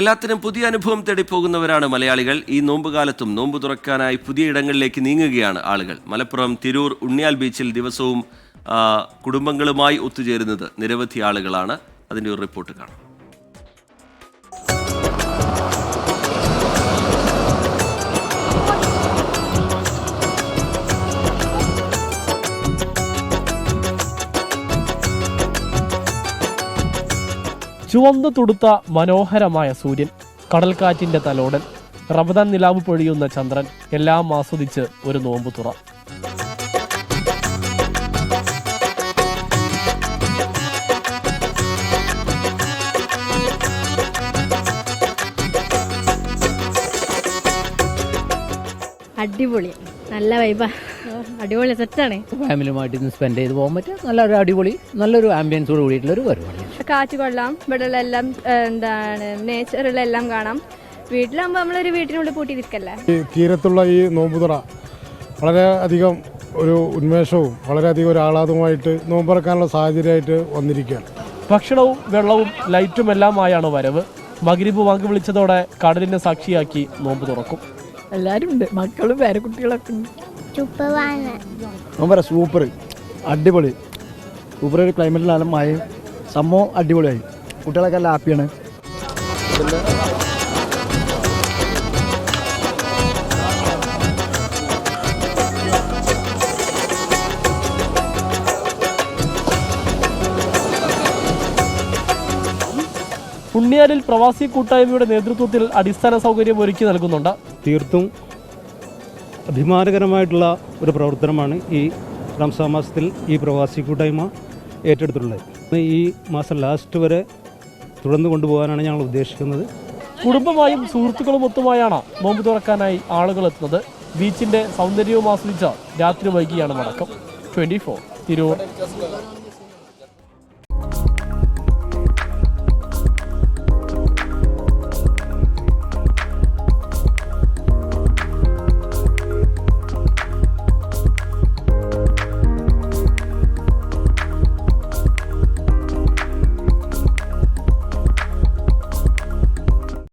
എല്ലാത്തിനും പുതിയ അനുഭവം തേടി പോകുന്നവരാണ് മലയാളികൾ. ഈ നോമ്പുകാലത്തും നോമ്പ് തുറക്കാനായി പുതിയ ഇടങ്ങളിലേക്ക് നീങ്ങുകയാണ് ആളുകൾ. മലപ്പുറം തിരൂർ ഉണ്ണിയാൽ ബീച്ചിൽ ദിവസവും കുടുംബങ്ങളുമായി ഒത്തുചേരുന്നത് നിരവധി ആളുകളാണ്. അതിന്റെ ഒരു റിപ്പോർട്ട് കാണാം. ചുവന്നു തുടുത്ത മനോഹരമായ സൂര്യൻ കടൽക്കാറ്റിന്റെ തലോടൻ റമദാൻ നിലാവ് പൊഴിയുന്ന ചന്ദ്രൻ എല്ലാം ആസ്വദിച്ച് ഒരു നോമ്പു തുറ. അടിപൊളി. നല്ല വൈബാ അടിപൊളി സെറ്റാണ് ഫാമിലിയുമായിട്ട് ഇന്ന് സ്പെൻഡ് ചെയ്ത് പോകാൻ പറ്റും നല്ലൊരു അടിപൊളി നല്ലൊരു ആംബിയൻസോട് കൂടിയിട്ടുള്ള ഒരു പരിപാടി. കാറ്റ് കൊള്ളാം ഇവിടെയുള്ള എല്ലാം എന്താണ് എന്താണ് നേച്ചറിലെല്ലാം കാണാം. വീട്ടിലാകുമ്പോൾ നമ്മളൊരു വീട്ടിനുള്ളിൽ പൂട്ടിയിരിക്കല്ലേ? ഈ തീരത്തുള്ള ഈ നോമ്പുതുറ വളരെ അധികം ഒരു ഉന്മേഷവും വളരെയധികം ഒരു ആഹ്ലാദവുമായിട്ട് നോമ്പുറക്കാനുള്ള സാഹചര്യമായിട്ട് വന്നിരിക്കുകയാണ്. ഭക്ഷണവും വെള്ളവും ലൈറ്റും എല്ലാമായാണ് വരവ്. മകരിബ് വാങ്ങി വിളിച്ചതോടെ കടലിനെ സാക്ഷിയാക്കി നോമ്പ് തുറക്കും. എല്ലാവരും ഉണ്ട് മക്കളും പേരക്കുട്ടികളൊക്കെ ഉണ്ട്. നോമ്പറ സൂപ്പർ അടിപൊളി. സൂപ്പർ ഒരു ക്ലൈമറ്റിലാണ് മഴയും. സംഭവം അടിപൊളിയായി. കുട്ടികളൊക്കെ എല്ലാം ഹാപ്പിയാണ് ഉണ്ണിയാലിൽ പ്രവാസി കൂട്ടായ്മയുടെ നേതൃത്വത്തിൽ അടിസ്ഥാന സൗകര്യം ഒരുക്കി നൽകുന്നുണ്ട്. തീർത്തും അഭിമാനകരമായിട്ടുള്ള ഒരു പ്രവർത്തനമാണ് ഈ റംസാൻ മാസത്തിൽ ഈ പ്രവാസി കൂട്ടായ്മ ഏറ്റെടുത്തിട്ടുള്ളത്. ഈ മാസം ലാസ്റ്റ് വരെ തുടർന്ന് കൊണ്ടുപോകാനാണ് ഞങ്ങൾ ഉദ്ദേശിക്കുന്നത്. കുടുംബമായും സുഹൃത്തുക്കളും ഒത്തുമായാണ് നോമ്പ് തുറക്കാനായി ആളുകൾ എത്തുന്നത്. ബീച്ചിന്റെ സൗന്ദര്യവും ആസ്വദിച്ച രാത്രി വൈകിയാണ് മടക്കം. Twenty four Tirur.